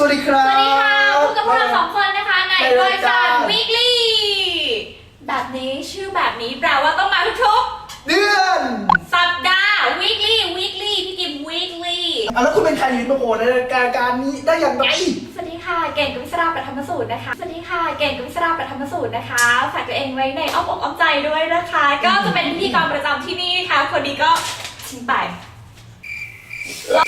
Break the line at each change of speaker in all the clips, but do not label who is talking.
สวัสดีครั
ส
บ
วัสดีค่ะพบกับพวกเราสองคนนะคะใน
ใน
รารา
ยย
กา
การร
Weekly แบบนี้ชื่อแบบนี้แปลว่าต้องมาทุก
เดือน
ๆสัปดาห์ Weekly Weekly พี่กิม Weekly
อะแล้วคุณเป็นใครยืนมาโผล่ในรายการการนี้ได้อย่างไร
สวัสดีค่ะ เก่งกับวิศราประธรรมสูตรนะคะ สวัสดีค่ะ เก่งกับวิศราประธรรมสูตรนะคะ ฝากตัวเองไว้ในอ้อมอกอ้อมใจด้วยนะคะ ก็จะเป็นพิธีกรประจำที่นี่ค่ะคนนี้ก็ทิ้งไปล้อ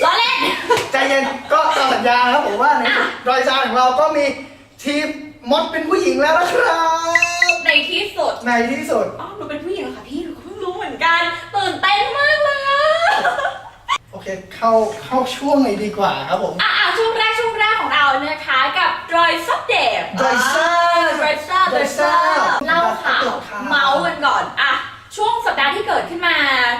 เล่น
ใจเย็นก็ตามสัญญานะครับผมว่าในรายการของเราก็มีทีมมดเป็นผู้หญิงแล้วนะครับ
ในที่สุด
ในที่สุด
อ๋อหนูเป็นผู้หญิงเหรอคะพี่หนูก็เพิ่งรู้เหมือนกัน ตื่นเต้นมากเลยอะ
โอเค เข้าเข้าช่วงไหนดีกว่าครับผม
อะอะช่วงแรกช่วงแรกของเรานะคะกับดรอยซับเดฟ
Dry Sub
ดรอยซับดรอยซับ
Sub
เล่าข่าว
ข่าว
เมาส์กันก่อนอะ ช่วงสัปดาห์ที่เกิดขึ้นมา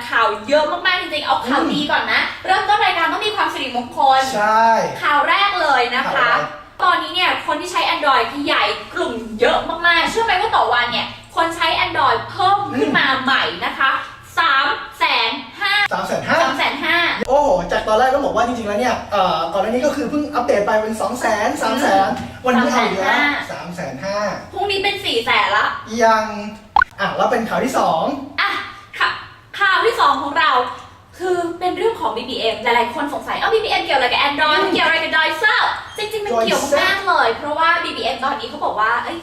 ข่าวเยอะมากๆจริงๆ เอาข่าว
อืม
ดีก่อนนะ เริ่มต้นรายการต้องมีความสิริมงคล
ใช่
ข่าวแรกเลยนะ
ข่าว
คะ
อะไร
ตอนนี้เนี่ยคนที่ใช้ Android คือใหญ่กลุ่มเยอะมากๆ เชื่อไหมว่าต่อวันเนี่ย คนใช้ Android เพิ่มขึ้นมาใหม่นะคะ3แสนห้า
สามแสนห้า
สามแสนห้า
โอ้โห จากตอนแรกก็บอกว่าจริงๆ แล้วเนี่ยเอ่อก่อนหน้านี้ก็คือเพิ่งอัปเดตไปเป็น2 0 0 0 0 0 3 0 0 0 0วันนี้เอาอีกแล้ว3 5 0 0 0
พรุ่งนี้เป็น4ี่แสนละ
0ยัง อะแล้วเป็นข่าวที่
อะค่ะ ข่าวที่2ของเรา คือเป็นเรื่องของ BBM หลายๆคนสงสัยเอ้า BBM เกี่ยวอะไรกับ Android มันเกี่ยวอะไรกับ d o i s e r จริงๆ มันเกี่ยวมากๆเลย เพราะว่า BBM ตอนนี้เขาบอกว่าเอ้ย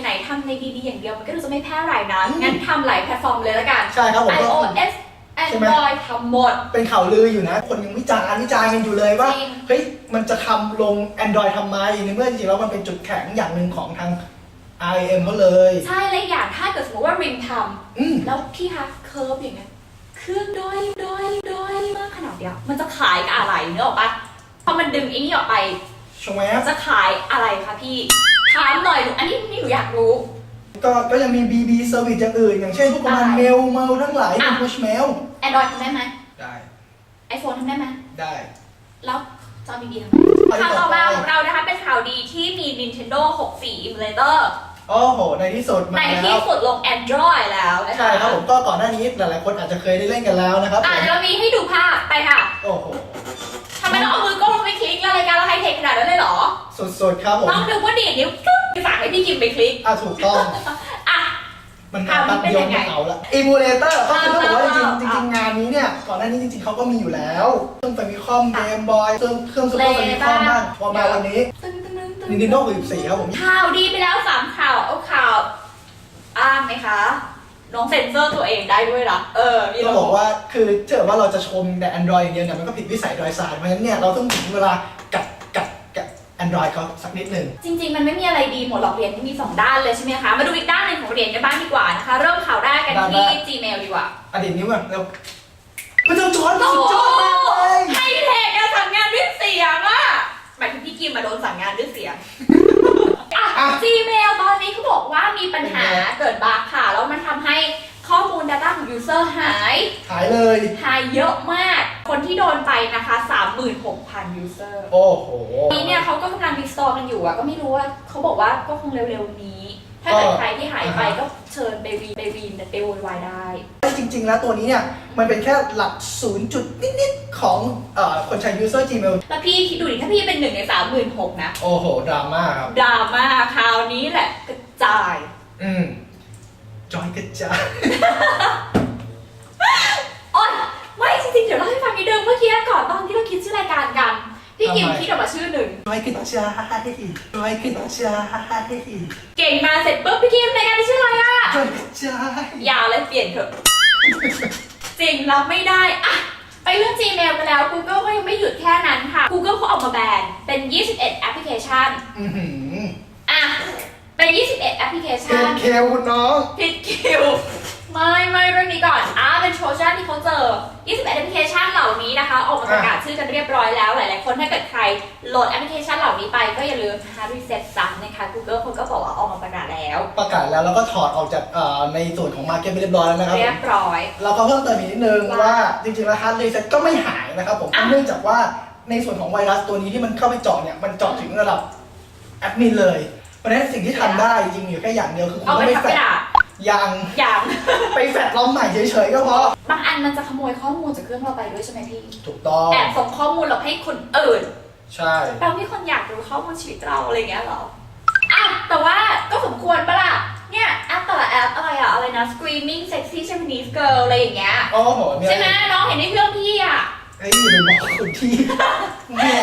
ไหนๆทำในดีๆอย่างเดียวมันก็ดูจะไม่แพร่หลายนะงั้นทำหลายแพลตฟอร์มเลยละกัน
2ใช่ครับผมก็
iOS
ใช่ไหม
Android ทำหมด
เป็นข่าวลืออยู่นะ คนยังวิจารณ์วิจารณ์กันอยู่เลยว่า
จริง
เฮ้ย มันจะทำลง Android ทำไมในเมื่อจริงๆแล้วมันเป็นจุดแข็งอย่างหนึ่งของทาง IM เขาเลย
ใช่และอีกอย่างถ้าเกิดสมมติว่าริมท
อืมำ
แล้วพี่คะเคิร์ฟอย่างเงี้ย เครื่องด้อยด้อยด้อยมากขนาดเดียวมันจะขายกับอะไรเนกออกปะพอมันดึงไอ้นี่ออกไป
ใช่ไหม
มันจะขายอะไรคะพี่ ถามหน่อยหนูอันนี้นี่หนูอยากรู้
ก็ก็ยังมี BB Service อย่างอื่น อย่างเช่นพวกประมาณ
อะไร
เมลเมลทั้งหลายเป็น
อะ
push mail
Android ทำได้ไหม
ได้
iPhone ทำได้ไหม
ได้
แล้วจอมีดีทำไหม
ไป
ข่าว
ต่
ต่
อ
อ
ไป
มาของเรานะคะเป็นข่าวดีที่มี Nintendo 64 Emulator
โอ้โห ในที่สุดมา
ใน
แล้
ที่
ว
สุดลง Android แล้วนะคะ
ใช่ครับผมก็ก่อนหน้านี้หลายๆคนอาจจะเคยได้เล่นกันแล้วนะครับผ
อะ
ม
เดี๋ยวเรามีให้ดูภาพไปค่ะ
โอ้โห
ทำไมต้องเอามือก้มลงไปคลิกแล้วรายการเราไฮเทคขนาดนั้นเลยเหรอ
สุดๆครับผม
ต้องดูว่าดีดนิ้วกึ๊กสั่งให้พี่กิมไปคลิก
อะถูกต้อง
อะ
มันมาแป๊บเดียวไม่เอาละอิมูเลเตอร์ก็คือต้องบอกว่าจริงๆจ
อ่า
ริงๆงานนี้เนี่ย ก่อนหน้านี้จริงๆเขาก็มีอยู่แล้วเครื่องแฟมิคอมเกมบอยเครื่องเครื่องซูเปอร์แฟมิคอมบ้างพอมาวันนี้
ตึ้งตึ้งตึ้งตึ้ง
Nintendo 64ครับผม
ข่าวดีไปแล้วสามข่าวเอาข่าวอ้างไหมคะ น้องเซ็นเซอร์ตัวเองได้ด้วยเหรอเออ มี
ก็
ระ
บอกว่าคือเจอว่าเราจะชมแต่ Android อย่างเดียวเนี่ยมันก็ผิดวิสัยโดยสารเพราะฉะนั้นเนี่ยเราต้องถึงเวลากัดกัดกัด Android เขาสักนิดหนึ่ง
จริง ๆ มันไม่มีอะไรดีหมดหรอกเหรียญที่มีสองด้านเลยใช่ไหมคะ มาดูอีกด้านหนึ่งของเหรียญกันบ้างดีกว่านะคะ เริ่มข่าวแรกกันที่ Gmail ดีกว่า
อดีตนี้ว่าเราพระเจ้าจอร์ดสุดยอดมากเลย
ไฮเทคการสั่งงานด้วยเสียงอะหมายถึงพี่กิมมาโดนสั่งงานด้วยเสียง อะ
อะ
Gmail ตอนนี้เขาบอกว่ามีปัญหา
เป็นไง
เกิดบั๊กค่ะ แล้วมันทำให้ข้อมูล Data ของ User หาย
หายเลย
หายเยอะมาก คนที่โดนไปนะคะ 36,000 User
โอ้โห
นี้เนี่ยเขาก็กำลังรีสตอร์กันอยู่อะก็ไม่รู้ว่าเขาบอกว่าก็คงเร็วๆนี้ ถ้าเกิด
ก็
ใครที่หายไป
อ่าฮะ
ก็เชิญไปวีไปวีนไปโวยวายได้
จริง ๆ แล้วตัวนี้เนี่ยมันเป็นแค่หลักศูนย์จุดนิดๆของเอ่อคนใช้ user Gmail
แล้วพี่คิดดูดิถ้าพี่เป็นหนึ่งในสามหมื่นหกนะ
โอ้โหดราม่าครับ
ดราม่าคราวนี้แหละกระจาย
อืมจอยกระจาย
โอ๊ยไม่จริงๆเดี๋ยวเล่าให้ฟังนิดนึงเมื่อกี้ก่อนตอนที่เราคิดชื่อรายการกัน พี่กิม
ทำไม
คิดออกมาชื่อหนึ่ง
จอยกระจายจอยกระจาย
เก่ งมาเสร็จปุ๊บพี่กิมรายการนี้ชื่ออะไรอะ
จอยกระจาย
อย่าเลยเปลี่ยนเถอะ จริงรับไม่ได้อะไปเรื่อง Gmail ไปแล้ว Google ก็ยังไม่หยุดแค่นั้นค่ะ Google เขาออกมาแบนเป็น 21 แอปพลิเคชัน
อือหือ
อะเป็น 21 แอปพลิเค
เท
ชัน
เคลคุณน้อง
ผิดคิว ไม่ไม่เรื่องนี้ก่อนอ่าเป็นโทรชันที่เขาเจอ 21 แอปพลิเคชันเหล่านี้นะคะ ออกมาประกาศชื่อกันเรียบร้อยแล้ว หลาย ๆ คนถ้าเกิดใครโหลดแอปพลิเคชันเหล่านี้ไปก็อย่าลืม hard reset ซ้ำนะคะ Google เขาก็บอกว่าออกมาประกาศแล้ว
ประกาศแล้วแล้วก็ถอดออกจากเอ่อในส่วนของ Market ไปเรียบร้อยแล้วนะครับ
เรียบร้อย
เราก็เพิ่มเติมอีกนิดนึง
ว่า
จริงๆแล้ว hard reset ก็ไม่หายนะครับผม
อะ
เนื่องจากว่าในส่วนของไวรัสตัวนี้ที่มันเข้าไปเจาะเนี่ยมันเจาะถึงระดับแอดมินเลยเพราะฉะนั้นสิ่งที่ทำได้จริงๆมีอยู่แค่อย่างเดียวคือคุณ
เอา
ต้องไป
ทำ
แฟ
กระ
ด
ดาษ
ยัง
อย่าง
ไปแฟดเราใหม่เฉยๆก็พอบา
งอันมันจะขโมยข้อมูลจากเครื่องเราไปด้วยใช่ไหมพี่
ถูกต้อง
แอบส่งข้อมูลเราให้คนอื่น
ใช่
แปลว่ามีคนอยากรู้ข้อมูลชีวิตเราอะไรอย่างเงี้ยเหรออะแต่ว่าก็สมควรปะล่ะ เนี่ยแอปแต่ละแอปอะไรอะอะไรนะ screaming sexy Japanese girl อะไรอย่างเงี้ย
โอ้โหเนี่ย
ใช่ไหมน้องเห็นในเครื่องพี่อะ
เฮ้ยอย่าไปบอกคนที่แม่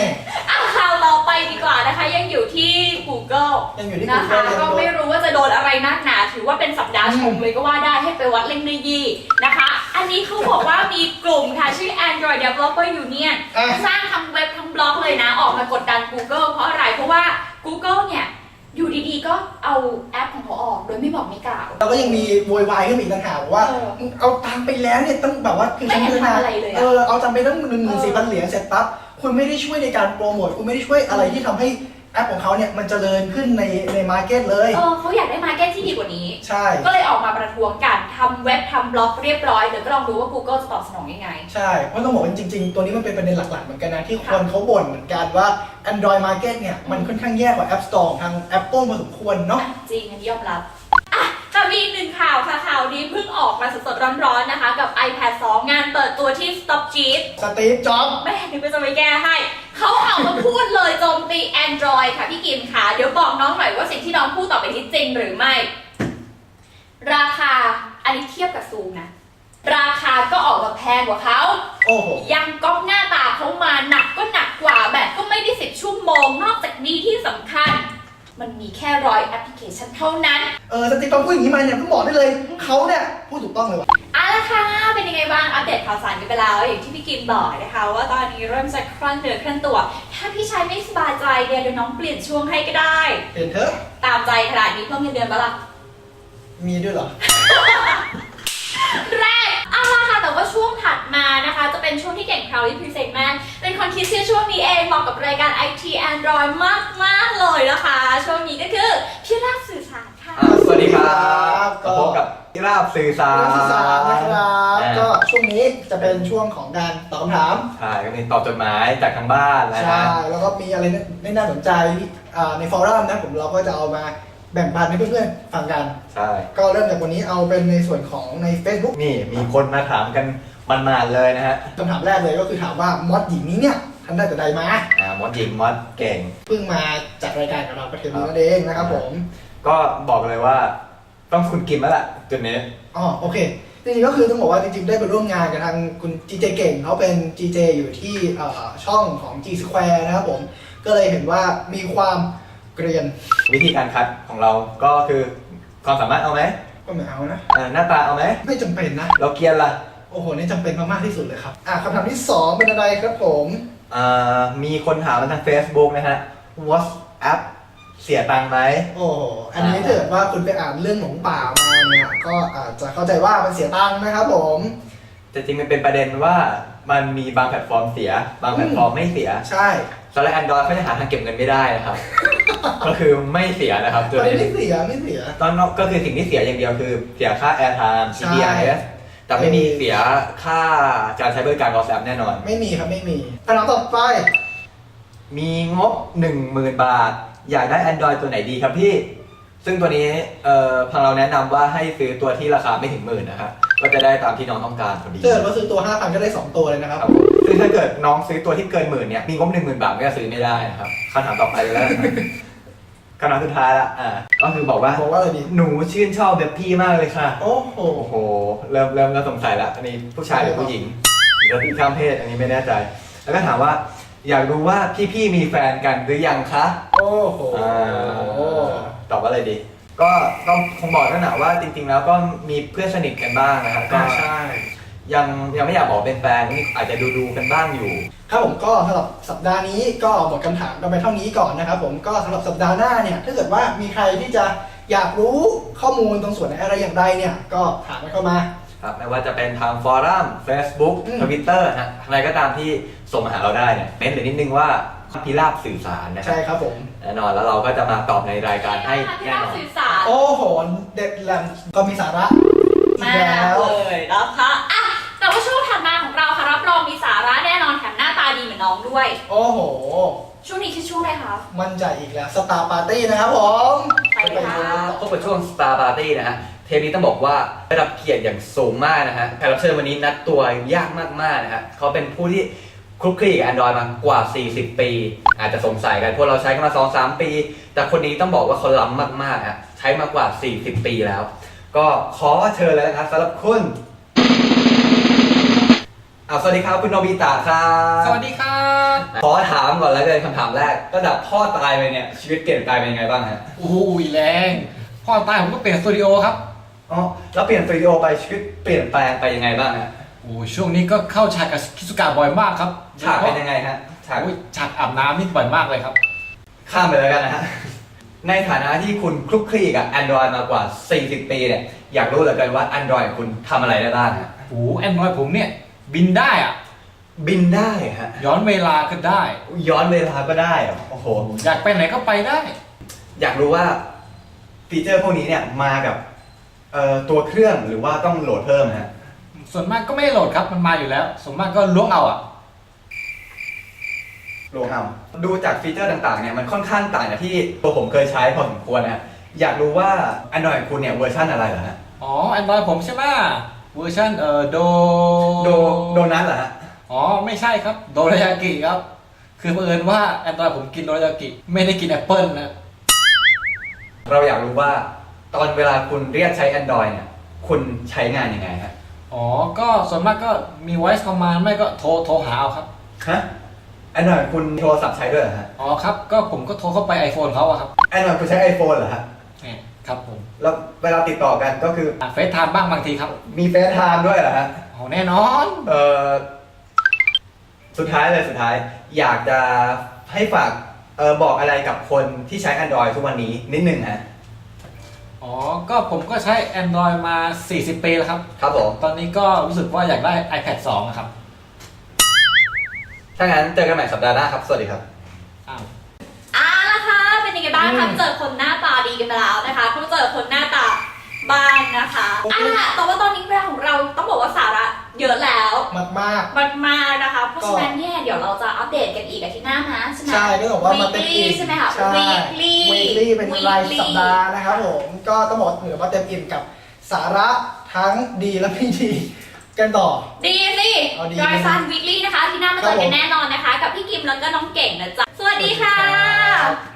นะคะยังอยู่ที่ Google
ยังอยู่ที่
นะ
กู
คะ
ยัง
ก็
โด
ไม่
น
รู้ว่าจะโดนอะไรนักหนา ถือว่าเป็นสัปดาห์ชมเลยก็ว่าได้ให้ไปวัดเล่งเนยี่นะคะ อันนี้เขาบอกว่ามีกลุ่มค่ะ ชื่อ Android Developer Union
อะ
สร้างทั้งเว็บทั้งบล็อกเลยนะ ออกมากดดัน Google เพราะอะไร เพราะว่า Google เนี่ย อยู่ดีๆ ก็เอาแอปของเขาออกโดยไม่บอกไม่กล่าว
แล้วก็ยังมีโวยวายขึ้นมาอีกต่างหากบอกว่า
เออ
มึงเอาตังค์ไปแล้วเนี่ยต้องแบบว่าคือ
ไม่เห็น
ฉัน
ทำอะไรเลยอะ
เออเอาตังค์ไปตั้งหนึ่งหมื่นสี่พันเหรียญเสร็จปั๊บ คุณไม่ได้ช่วยในการโปรโมทคุณไม่ได้ช่วยอะไรที่ทำให้แอปของเขาเนี่ยมันเจริญขึ้นในในมาร์เก็ตเลย
เออเขาอยากได้มาร์เก็ตที่ดีกว่านี้
ใช่
ก็เลยออกมาประท้วงกันทำเว็บทำบล็อกเรียบร้อยเดี๋ยวก็ลองดูว่า Google จะตอบสนองยังไง
ใช่ เพราะต้องบอกว่าจริงๆ ตัวนี้มันเป็นประเด็นหลักๆ เหมือนกันนะ ที่คนเขาบ่นเหมือนกันว่า Android Market เนี่ย มันค่อนข้างแย่กว่า App Store ของทาง Apple พอสมควรเนาะ
จริงอันนี้ยอมรับอะแต่ มีอีกหนึ่งข่าวค่ะข่าวนี้เพิ่งออกมาสดๆร้อนๆนะคะ กับ iPad 2 งานเปิดตัวที่ Stop Jeep
สตีฟจ็อบส์
แม่นึกว่าจะไม่แก้ให้ เขาออกมาพูดเลยโจมตี Android ค่ะพี่กิมค่ะ เดี๋ยวบอกน้องหน่อยว่าสิ่งที่น้องพูดต่อไปนี้จริงหรือไม่ ราคาอันนี้เทียบกับซูมนะ ราคาก็ออกมาแพงกว่าเขา
โอ้โห
ยังก๊อปหน้าตาเขามาหนักก็หนักกว่าแบตก็ไม่ได้สิบชั่วโมง นอกจากนี้ที่สำคัญ มันมีแค่ร้อยแอปพลิเคชันเท่านั้น
เออสตีฟจ็อบส์พูดอย่างนี้มาเนี่ยต้องบอกได้เลยเขาเนี่ยพูดถูกต้องเลยว่ะ
เอาละค่ะ เป็นยังไงบ้าง อัปเดตข่าวสารกันไปแล้ว อย่างที่พี่กิมบอกนะคะ ว่าตอนนี้เริ่มจะคลั่นเนื้อคลั่นตัว ถ้าพี่ชายไม่สบายใจเนี่ยเดี๋ยวน้องเปลี่ยนช่วงให้ก็ได้
เห็นเถอะ
ตามใจขนาดนี้เพิ่มเงินเดือนปะล่ะ
มีด้วยเหรอ
แรก ช่วงถัดมานะคะ จะเป็นช่วงที่เก่ง proudly present มากเป็นคนคิดชื่อช่วงนี้เองเหมาะกับรายการ IT Android มากมากๆเลยนะคะ ช่วงนี้ก็คือพี่ราบสื่อสารค่ะ
อ่าสวัสดีครับ
ก็
พบกับพิราบสื่อสาร
นักศึกษานะครับ
อ่า
ก็ช่วงนี้จะเป็นช่วงของการตอบคำถาม
ใช่ก็มีตอบจดหมายจากทางบ้านนะ
ใช่
ฮะ
แล้วก็มีอะไรน่น่าสนใจอ่าในฟอรัมนะผมเราก็จะเอามา แบ่งปันให้เพื่อนๆฟังกัน
ใช่
ก็เริ่มจากวันนี้เอาเป็นในส่วนของใน Facebook
นี่มีคนมาถามกันมันมาๆเลยนะฮะ
คำถามแรกเลยก็คือถามว่ามอดหญิงนี้เนี่ยทำได้แต่ใดมา
อ่ามดหญิงมดเก่ง
เพิ่งมาจัดรายการกับเราประเทศนี้นั่นเองนะครับผม
ก็บอกเลยว่าต้องคุณกิมแล้วล่ะจุดนี้
อ๋อโอเคจริงๆก็คือต้องบอกว่าจริงๆได้ไปร่วมงานกับทางคุณจีเจเก่งเขาเป็น GJ อยู่ที่เอ่อช่องของ G Square นะครับผม ก็เลยเห็นว่ามีความ เกรียน
วิธีการคัดของเราก็คือความสามารถเอาไหม
ก็ไม่เอานะ
อ่าหน้าตาเอาไหม
ไม่จำเป็นนะ
เราเกรียนล่ะ
โอ้โห นี่จำเป็นมากๆที่สุดเลยครับ อะคำถามที่2เป็นอะไรครับผม
อ่ามีคนถามมาทาง Facebook นะฮะ WhatsApp เสียตังค์ไหม
โอ้โหอันนี้ถ้าเกิดว่าคุณไปอ่านเรื่องหลงป่ามาเนี่ย ก็อาจจะเข้าใจว่ามันเสียตังค์นะครับผม
แต่จริงมันเป็นประเด็นว่ามันมีบางแพลตฟอร์มเสีย บางแพลตฟอร์มไม่เสีย
ใช่
สำหรับ Android เขาจะหาทางเก็บเงินไม่ได้นะครับ ก็คือไม่เสียนะครับตัว
มัน
นี้
ไม่เสียไม่เสีย
ตอนนอกก็คือสิ่งที่เสียอย่างเดียวคือเสียค่า Airtime
ใช่
CPIS แต่ไม่มีเสียค่าการใช้บริการ WhatsApp แน่นอน
ไม่มีครับไม่มีคำถามต่อไป
มีงบ 10,000 บาท อยากได้ Android ตัวไหนดีครับพี่ ซึ่งตัวนี้เอ่อทางเราแนะนำว่าให้ซื้อตัวที่ราคาไม่ถึงหมื่นนะครับก็จะได้ตามที่น้องต้องการพอดี
ถ้าเกิดว่าซื้อตัว5,000ก็ได้ 2 ตัวเลยนะครับ
ครับผมซึ่งถ้าเกิดน้องซื้อตัวที่เกินหมื่นเนี่ยมีงบหนึ่งหมื่นบาทก็ซื้อไม่ได้นะครับคำถามต่อไปเลยแล้วกันคำถามสุดท้ายละอ่าก็คือบอกว่า
บอกว่าอะไรดี
หนูชื่นชอบแบบพี่มากเลยค่ะ
โอ้โห
โอ้โห เริ่มเริ่มเริ่มสงสัยละอันนี้ผู้ชายหรือผู้หญิงหรือพี่ข้ามเพศ อันนี้ไม่แน่ใจ แล้วก็ถามว่า อยากรู้ว่าพี่ๆมีแฟนกันหรือยังคะ
โอ้โห
อ่าตอบว่าอะไรดี ก็ต้องคงบอกนั่นแหละว่าจริงๆแล้วก็มีเพื่อนสนิทกันบ้างนะครับก็
อ่าใช่
ยังยังไม่อยากบอกเป็นแฟนนี่อาจจะดูดูๆกันบ้างอยู่
ครับผมก็สำหรับสัปดาห์นี้ก็หมดคำถามกันไปเท่านี้ก่อนนะครับผมก็สำหรับสัปดาห์หน้าเนี่ยถ้าเกิดว่ามีใครที่จะอยากรู้ข้อมูลตรงส่วนไหนอะไรอย่างไรเนี่ยก็ถามกันเข้ามา
ครับไม่ว่าจะเป็นทางฟอรัม Facebook
อืม
Twitter ฮะอะไรก็ตามที่ส่งมาหาเราได้เนี่ยเน้นเลยนิดนึงว่าพิราบสื่อสารนะครั
ใช่
บ
ครับผม
แน่นอนแล้วเราก็จะมาตอบในรายการให้
ที่
แน่
เรา
นอน
สื่อสาร
โอ้โหเด็ดแหลมก็มีสาระอีก
มาก
แล้ว
เลยนะคะอะ ราค่ะรับรองมีสาระแน่นอนแถมหน้าตาดีเหมือนน้องด้วย
โอ้โห
ช่วงนี้คือช่วงอะไรคะ
มันใจะอีกแล้ว สตาร์ปาร์ตี้นะครับผม
ไปเลยค่ะ
พบกับช่วง Star Party นะฮะ เทปนี้ต้องบอกว่าได้รับเกียรติอย่างสูงมากนะฮะแขกรับเชิญวันนี้นัดตัวยากมากๆนะฮะเขาเป็นผู้ที่คลุกคลีกับ Android มากว่า 40 ปี อาจจะสงสัยกันพวกเราใช้กันมา 2-3 ปี แต่คนนี้ต้องบอกว่าเขาล้ำมากๆอะใช้มากว่า 40 ปีแล้ว ก็ขอเชิญเลยนะครับสำหรับคุณเอาสวัสดีครับคุณโนบิตะครับ
สวัสดีครับ
ขอถามก่อนแล้วเลยคำถามแรกระดับพ่อตายไปเนี่ยชีวิตเปลี่ยนไปเป็นยังไงบ้างฮะ
อุ้ยแรง พ่อตายผมก็เปลี่ยนสตูดิโอครับ
อ๋อแล้วเปลี่ยนสตูดิโอไปชีวิตเปลี่ยนแปลงไปยังไงบ้างฮะ
โอ้ยช่วงนี้ก็เข้าฉากกับคิสุกะบ่อยมากครับ
ฉากเป็นยังไงฮะฉาก
โอ้ยฉากอาบน้ำนี่บ่อยมากเลยครับ
ข้ามไปแล้วกันนะฮะในฐานะที่คุณคลุกคลีกับ Android มากว่า 40 ปีเนี่ยอยากรู้เหลือเกินว่า Android คุณทำอะไรได้บ้างฮะ
โอ้แอนดรอยผมเนี่ย บินได้อะ
บินได้ฮะ
ย้อนเวลาก็ได้
ย้อนเวลาก็ได้เหรอโอ้โห
อยากไปไหนก็ไปได้
อยากรู้ว่าฟีเจอร์พวกนี้เนี่ยมากับเอ่อตัวเครื่องหรือว่าต้องโหลดเพิ่มฮะ
ส่วนมากก็ไม่ได้โหลดครับมันมาอยู่แล้ว ส่วนมากก็ล้วงเอาอะ
โหลดเอาดูจากฟีเจอร์ต่างๆเนี่ยมันค่อนข้างต่างจากที่ตัวผมเคยใช้พอสมควรนะฮะอยากรู้ว่า Android คุณเนี่ยเวอร์ชันอะไรเหรอฮะ
อ๋อแอนดรอยผมใช่ไหม เวอร์ชันเอ่อโด
โดโดนัทเหรอฮะ
อ๋อไม่ใช่ครับโดรายากิครับ คือเผอิญว่าแอนดรอยผมกินโดรายากิ ไม่ได้กินแอปเปิลนะ
เราอยากรู้ว่าตอนเวลาคุณเรียกใช้ Android เนี่ย คุณใช้งานยังไงฮะ
อ๋อ ก็ส่วนมากก็มี voice command ไม่ก็โทรโทรหาเอาครับ
ฮะ Android คุณโทรศัพท์ใช้ด้วยเหรอฮะ
อ๋อครับ ก็ผมก็โทรเข้าไป iPhone เขาอะครับ
Android คุณใช้ iPhone เหรอฮะ
เนี่ย ครับผม
แล้วเวลาติดต่อกันก็คือ
เฟซไทม์บ้างบางทีครับ
มีเฟซไทม์ด้วยเหรอฮะ
อ๋อแน่นอน
เอ่อสุดท้ายเลยสุดท้าย อยากจะให้ฝากเออบอกอะไรกับคนที่ใช้ Android ทุกวันนี้นิดนึงฮะ
อ๋อ ก็ผมก็ใช้ Android มา 40 ปีแล้วครับ
ครับผม
ตอนนี้ก็รู้สึกว่าอยากได้ iPad 2อะครับ
ถ้างั้นเจอกันใหม่สัปดาห์หน้าครับ สวัสดีครับ
อ้าว
อ่านะคะ เป็นยังไง บ้างคะเจอคนหน้าตาดีกันไปแล้วนะคะเพิ่งเจอคนหน้าตาบ้านนะคะอ่าแต่ว่าตอนนี้เวลาของเราต้องบอกว่าสาระเยอะแล้ว
มากมาก
มากๆนะคะ เพราะฉะนั้นเนี่ยเดี๋ยวเราจะอัปเดตกันอีกอาทิตย์หน้านะใช่ไหม
ๆใช่ก็บอกว่ามาเต็ม
Weekly
อิ่ม
ใช่ไหมคะ
ใช่
Weekly
weekly เป็นราย
Weekly
สัปดาห์นะครับผมก็ต้องบอกเหนือมาเต็มอิ่มกับสาระทั้งดีและไม่ดีกันต่อ
ดีสิ
เอาดี
ดอยซันวีคลี่นะคะที่หน้ามาเจอ
ครับผ
กัน
ม
แน่นอนนะคะ กับพี่กิมแล้วก็น้องเก่งนะจ๊ะ สวัสดีค่ะ
ครับ